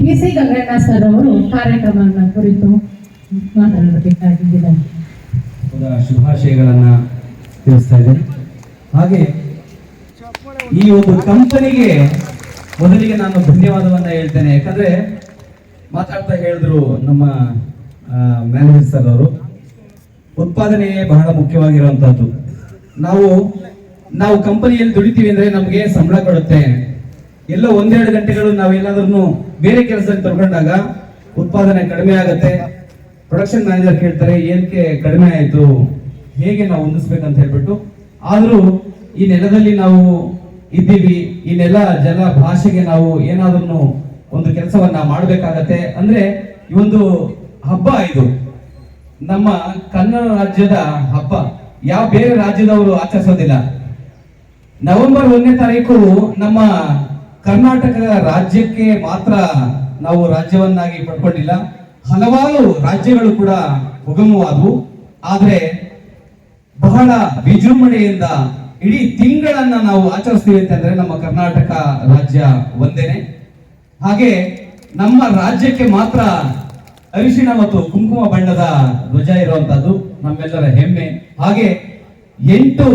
B C Ganganna sir ಅವರು ಕಾರ್ಯಕ್ರಮವನ್ನು ಕುರಿತು ಶುಭಾಶಯಗಳನ್ನ ತಿಳಿಸ್ತಾ ಇದ್ದೇನೆ. ಹಾಗೆ ಈ ಒಂದು ಕಂಪನಿಗೆ ಮೊದಲಿಗೆ ನಾನು ಧನ್ಯವಾದವನ್ನ ಹೇಳ್ತೇನೆ. ಯಾಕಂದ್ರೆ ಮಾತಾಡ್ತಾ ಹೇಳಿದ್ರು ನಮ್ಮ ಮ್ಯಾನೇಜರ್ ಸರ್ ಅವರು. ಉತ್ಪಾದನೆಯೇ ಬಹಳ ಮುಖ್ಯವಾಗಿರುವಂತಹದ್ದು. ನಾವು ನಾವು ಕಂಪನಿಯಲ್ಲಿ ದುಡಿತೀವಿ ಅಂದ್ರೆ ನಮಗೆ ಸಂಬಳ ಕೊಡುತ್ತೆ. ಎಲ್ಲೋ ಒಂದೆರಡು ಗಂಟೆಗಳು ನಾವೆಲ್ಲಾದ್ರೂ ಬೇರೆ ಕೆಲಸಕ್ಕೆ ತೊಗೊಂಡಾಗ ಉತ್ಪಾದನೆ ಕಡಿಮೆ ಆಗುತ್ತೆ. ಪ್ರೊಡಕ್ಷನ್ ಮ್ಯಾನೇಜರ್ ಕೇಳ್ತಾರೆ ಏನಕ್ಕೆ ಕಡಿಮೆ ಆಯಿತು? ಹೇಗೆ ನಾವು ಹೊಂದಿಸ್ಬೇಕಂತ ಹೇಳ್ಬಿಟ್ಟು. ಆದರೂ ಈ ನೆಲದಲ್ಲಿ ನಾವು ಇದ್ದೀವಿ, ಈ ನೆಲ ಜಲ ಭಾಷೆಗೆ ನಾವು ಏನಾದ್ರೂ ಒಂದು ಕೆಲಸವನ್ನ ಮಾಡಬೇಕಾಗತ್ತೆ. ಅಂದ್ರೆ ಈ ಒಂದು ಹಬ್ಬ ಇದು. ನಮ್ಮ ಕನ್ನಡ ರಾಜ್ಯದ ಹಬ್ಬ. ಯಾವ ಬೇರೆ ರಾಜ್ಯದವರು ಆಚರಿಸೋದಿಲ್ಲ. ನವೆಂಬರ್ ಒಂದನೇ ತಾರೀಕು ನಮ್ಮ ಕರ್ನಾಟಕ ರಾಜ್ಯಕ್ಕೆ ಮಾತ್ರ ನಾವು ರಾಜ್ಯವನ್ನಾಗಿ ಪಡ್ಕೊಂಡಿಲ್ಲ. ಹಲವಾರು ರಾಜ್ಯಗಳು ಕೂಡ ಉಗಮವಾದವು ಆದರೆ ಬಹಳ ವಿಜೃಂಭಣೆಯಿಂದ ಇಡೀ ತಿಂಗಳನ್ನ ನಾವು ಆಚರಿಸ್ತೀವಿ ಅಂತಂದ್ರೆ ನಮ್ಮ ಕರ್ನಾಟಕ ರಾಜ್ಯ ಒಂದೇನೆ. ಹಾಗೆ ನಮ್ಮ ರಾಜ್ಯಕ್ಕೆ ಮಾತ್ರ ಅರಿಶಿಣ ಮತ್ತು ಕುಂಕುಮ ಬಣ್ಣದ ಧ್ವಜ ಇರುವಂತಹದ್ದು ನಮ್ಮೆಲ್ಲರ ಹೆಮ್ಮೆ. ಹಾಗೆ ಎಂಟು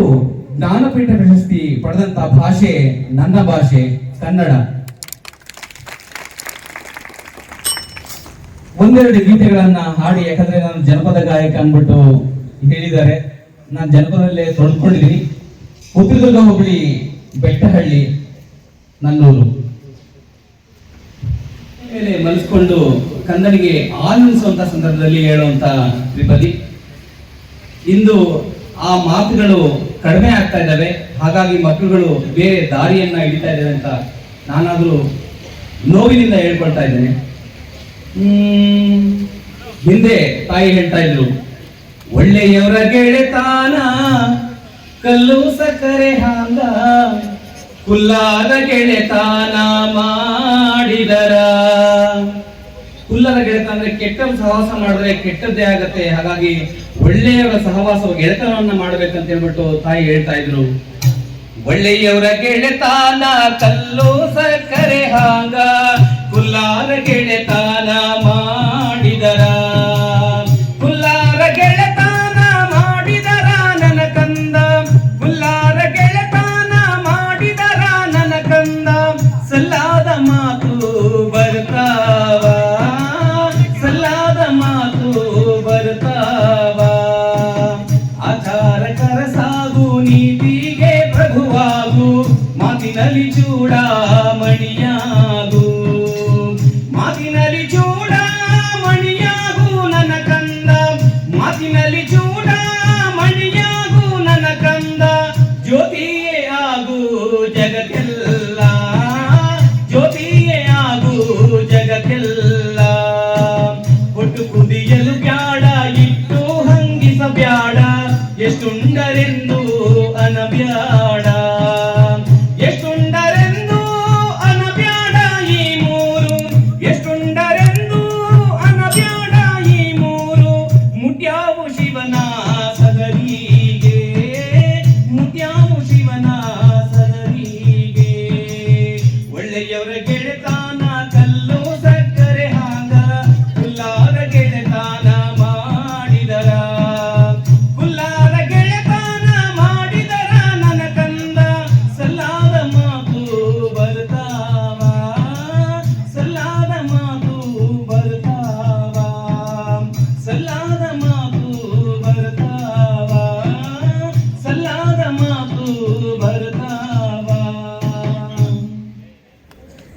ಜ್ಞಾನಪೀಠ ಪ್ರಶಸ್ತಿ ಪಡೆದಂತ ಭಾಷೆ ನನ್ನ ಭಾಷೆ. ಕನ್ನಡ. ಒಂದೆರಡು ಗೀತೆಗಳನ್ನ ಹಾಡಿ, ಯಾಕಂದ್ರೆ ನಾನು ಜನಪದ ಗಾಯಕ ಅಂದ್ಬಿಟ್ಟು ಹೇಳಿದ್ದಾರೆ. ನಾನು ಜನಪದಲ್ಲೇ ತೊಳ್ಕೊಂಡಿದ್ದೀನಿ ಉತ್ತರದುರ್ಗ ಹೋಬಳಿ ಬೆಟ್ಟಹಳ್ಳಿ, ನನ್ನೂರು. ಮೇಲೆ ಮನಸ್ಕೊಂಡು ಕನ್ನಡಿಗೆ ಆಲಿಸುವಂತ ಸಂದರ್ಭದಲ್ಲಿ ಹೇಳುವಂತ ತ್ರಿಪದಿ ಇಂದು ಆ ಮಾತುಗಳು ಕಡಿಮೆ ಆಗ್ತಾ ಇದ್ದಾವೆ. ಹಾಗಾಗಿ ಮಕ್ಕಳುಗಳು ಬೇರೆ ದಾರಿಯನ್ನ ಹಿಡಿತಾ ಇದ್ದಾರೆ ಅಂತ ನಾನಾದರೂ ನೋವಿನಿಂದ ಹೇಳ್ಕೊಳ್ತಾ ಇದ್ದೇನೆ. ಹಿಂದೆ ತಾಯಿ ಹೇಳ್ತಾ ಇದ್ರು, ಒಳ್ಳೆಯವರ ಗೆಳೆತಾನ, ಕಲ್ಲು ಸಕ್ಕರೆ ಹಾಂಗ, ಕುಲ್ಲಾದ ಗೆಳೆತಾನ ಮಾಡಿದರ. ಕುಲ್ಲದ ಗೆಳೆತ ಅಂದ್ರೆ ಕೆಟ್ಟ ಸಹವಾಸ ಮಾಡಿದ್ರೆ ಕೆಟ್ಟದ್ದೇ ಆಗತ್ತೆ. ಹಾಗಾಗಿ ಒಳ್ಳೆಯವರ ಸಹವಾಸ ಗೆಳೆತನವನ್ನ ಮಾಡ್ಬೇಕಂತ ಹೇಳ್ಬಿಟ್ಟು ತಾಯಿ ಹೇಳ್ತಾ ಇದ್ರು. ಒಳ್ಳೆಯವರ ಗೆಳೆತಾನ ಕಲ್ಲು ಸಕ್ಕರೆ ಹಾಂಗ ಕುಲ್ಲಾರ ಗೆಳೆತಾನ ಮಾಡಿದರ.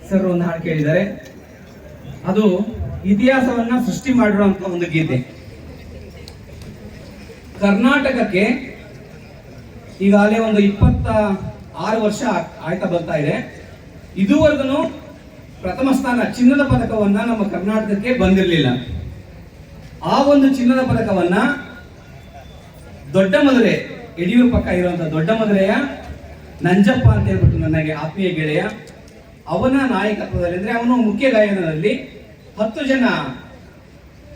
ಸರ್ ಒಂದು ಹಾಡು ಕೇಳಿದ್ದಾರೆ. ಅದು ಇತಿಹಾಸವನ್ನ ಸೃಷ್ಟಿ ಮಾಡಿರುವಂತ ಒಂದು ಗೀತೆ. ಕರ್ನಾಟಕಕ್ಕೆ ಈಗಾಗಲೇ ಒಂದು ಇಪ್ಪತ್ತ ಆರು ವರ್ಷ ಆಯ್ತಾ ಬರ್ತಾ ಇದೆ. ಇದುವರೆಗೂ ಪ್ರಥಮ ಸ್ಥಾನ ಚಿನ್ನದ ಪದಕವನ್ನ ನಮ್ಮ ಕರ್ನಾಟಕಕ್ಕೆ ಬಂದಿರಲಿಲ್ಲ. ಆ ಒಂದು ಚಿನ್ನದ ಪದಕವನ್ನ ದೊಡ್ಡ ಮದುವೆ ಯಡಿಯೂರು ಪಕ್ಕ ಇರುವಂತ ದೊಡ್ಡ ಮದುವೆಯ ನಂಜಪ್ಪ ಅಂತ ಹೇಳ್ಬಿಟ್ಟು ನನಗೆ ಆತ್ಮೀಯ ಗೆಳೆಯ ಅವನ ನಾಯಕತ್ವದಲ್ಲಿ, ಅಂದರೆ ಅವನು ಮುಖ್ಯ ಗಾಯನದಲ್ಲಿ ಹತ್ತು ಜನ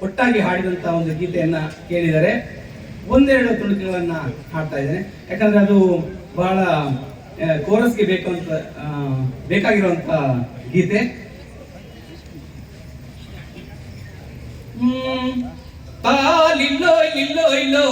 ಒಟ್ಟಾಗಿ ಹಾಡಿದಂಥ ಒಂದು ಗೀತೆಯನ್ನು ಕೇಳಿದರೆ ಒಂದೆರಡು ತುಣುಕುಗಳನ್ನು ಹಾಡ್ತಾ ಇದ್ದೇನೆ. ಯಾಕಂದರೆ ಅದು ಬಹಳ ಕೋರಸ್ಗೆ ಬೇಕು ಅಂತ ಬೇಕಾಗಿರುವಂಥ ಗೀತೆ. ಹ್ಮ್ ಇಲ್ಲೋ ಇಲ್ಲೋ ಇಲ್ಲೋ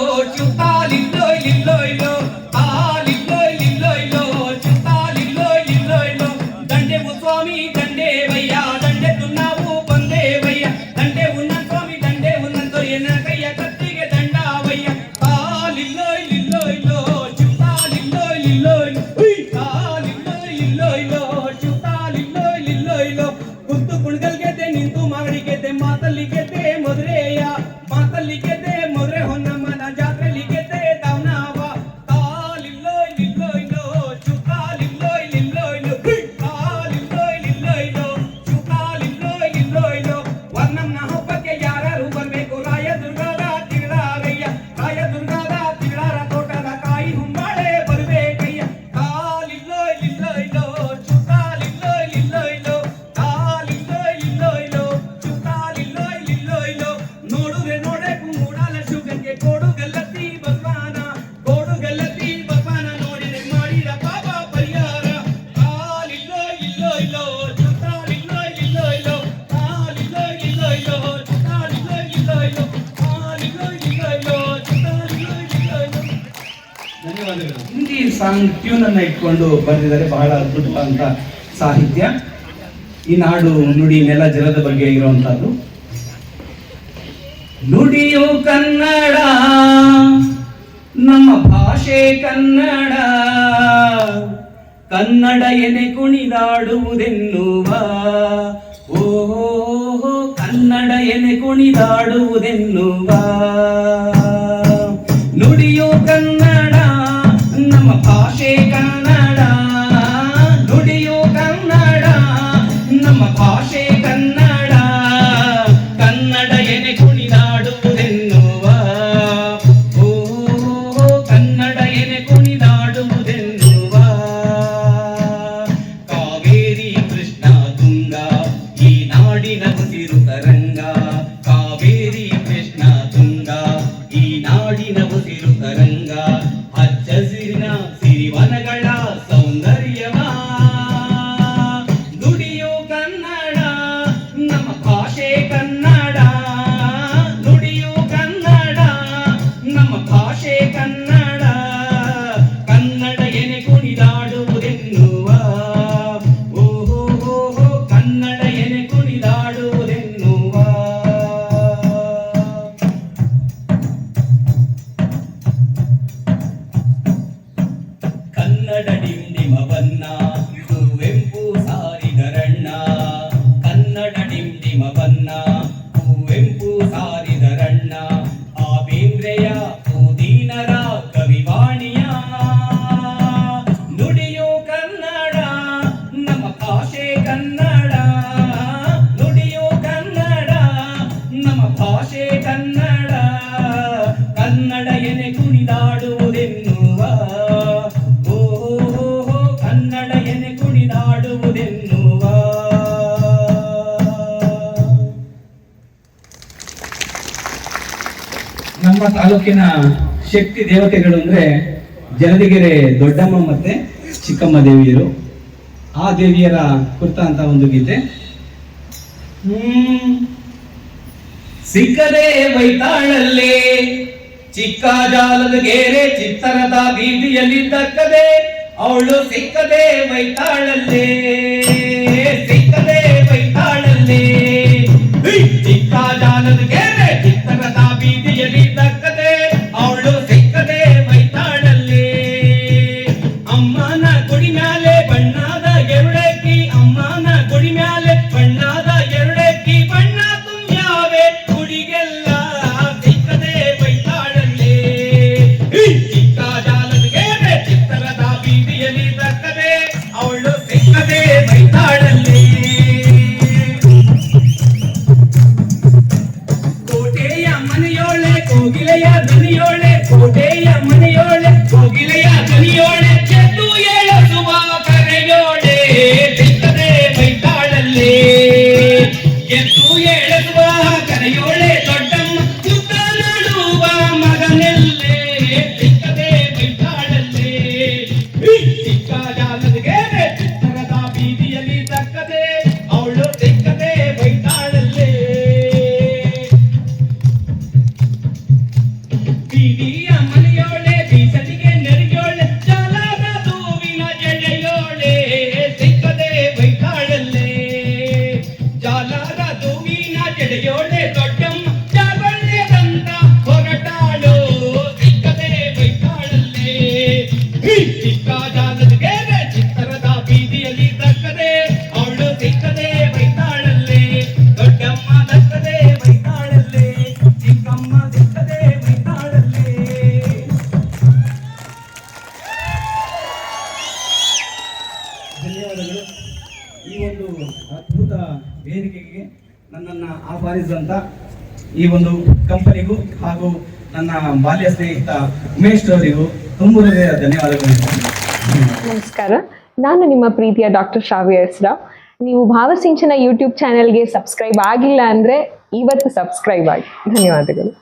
ಜೀವನನ್ನ ಇಟ್ಕೊಂಡು ಬರೆದಿದ್ದಾರೆ ಬಹಳ ಅದ್ಭುತವಾದಂಥ ಸಾಹಿತ್ಯ. ಈ ನಾಡು ನುಡಿ ನೆಲ ಜಲದ ಬಗ್ಗೆ ಇರುವಂತಹದ್ದು. ನುಡಿಯು ಕನ್ನಡ, ನಮ್ಮ ಭಾಷೆ ಕನ್ನಡ. ಕನ್ನಡ ಎನೆ ಕುಣಿದಾಡುವುದೆನ್ನುವ. ಓ ಕನ್ನಡ ಎನೆ ಕುಣಿದಾಡುವುದೆನ್ನುವ. ಕನ್ನಡ ಡಿಂಡಿಮ ಕುವೆಂಪು ಸಾರಿದರಣ್ಣ ಕನ್ನಡ ಡಿಂಡಿಮ ಕುವೆಂಪು ಸಾರಿದರಣ್ಣ ಆ ಬೇಂದ್ರೆಯ ಕವಿವಾಣಿಯ. ನುಡಿಯೋ ಕನ್ನಡ, ನಮ್ಮ ಭಾಷೆ ಕನ್ನಡ. ನುಡಿಯೋ ಕನ್ನಡ, ನಮ್ಮ ಭಾಷೆ ನಮ್ಮ ತಾಲೂಕಿನ ಶಕ್ತಿ ದೇವತೆಗಳು ಅಂದ್ರೆ ಜಲದಿಗೆರೆ ದೊಡ್ಡಮ್ಮ ಮತ್ತೆ ಚಿಕ್ಕಮ್ಮ ದೇವಿಯರು. ಆ ದೇವಿಯರ ಕುರ್ತ ಅಂತ ಒಂದು ಗೀತೆ. ಹ್ಮ್. ಸಿಕ್ಕದೆ ಬೈತಾಳಲ್ಲೇ, ಚಿಕ್ಕ ಜಾಲದ ಗೆರೆ ಚಿತ್ತರದ ಬೀದಿಯಲ್ಲಿ ದಕ್ಕದೆ, ಅವಳು ಸಿಕ್ಕದೆ ಬೈತಾಳಲ್ಲೇ. que tú ಈ ಒಂದು ಕಂಪನಿಗೂ ಹಾಗೂ ನನ್ನ ಬಾಲ್ಯ ಸ್ನೇಹಿತ ಉಮೇಶ್ ಅವರಿಗೂ ತುಂಬ ಧನ್ಯವಾದಗಳು. ನಮಸ್ಕಾರ. ನಾನು ನಿಮ್ಮ ಪ್ರೀತಿಯ ಡಾಕ್ಟರ್ ಶ್ರಾವ್ಯ ಹೆಸ್ರಾ ನೀವು ಭಾವಸಿಂಚನ ಯೂಟ್ಯೂಬ್ ಚಾನೆಲ್ಗೆ ಸಬ್ಸ್ಕ್ರೈಬ್ ಆಗಿಲ್ಲ ಅಂದರೆ ಇವತ್ತು ಸಬ್ಸ್ಕ್ರೈಬ್ ಆಗಿ. ಧನ್ಯವಾದಗಳು.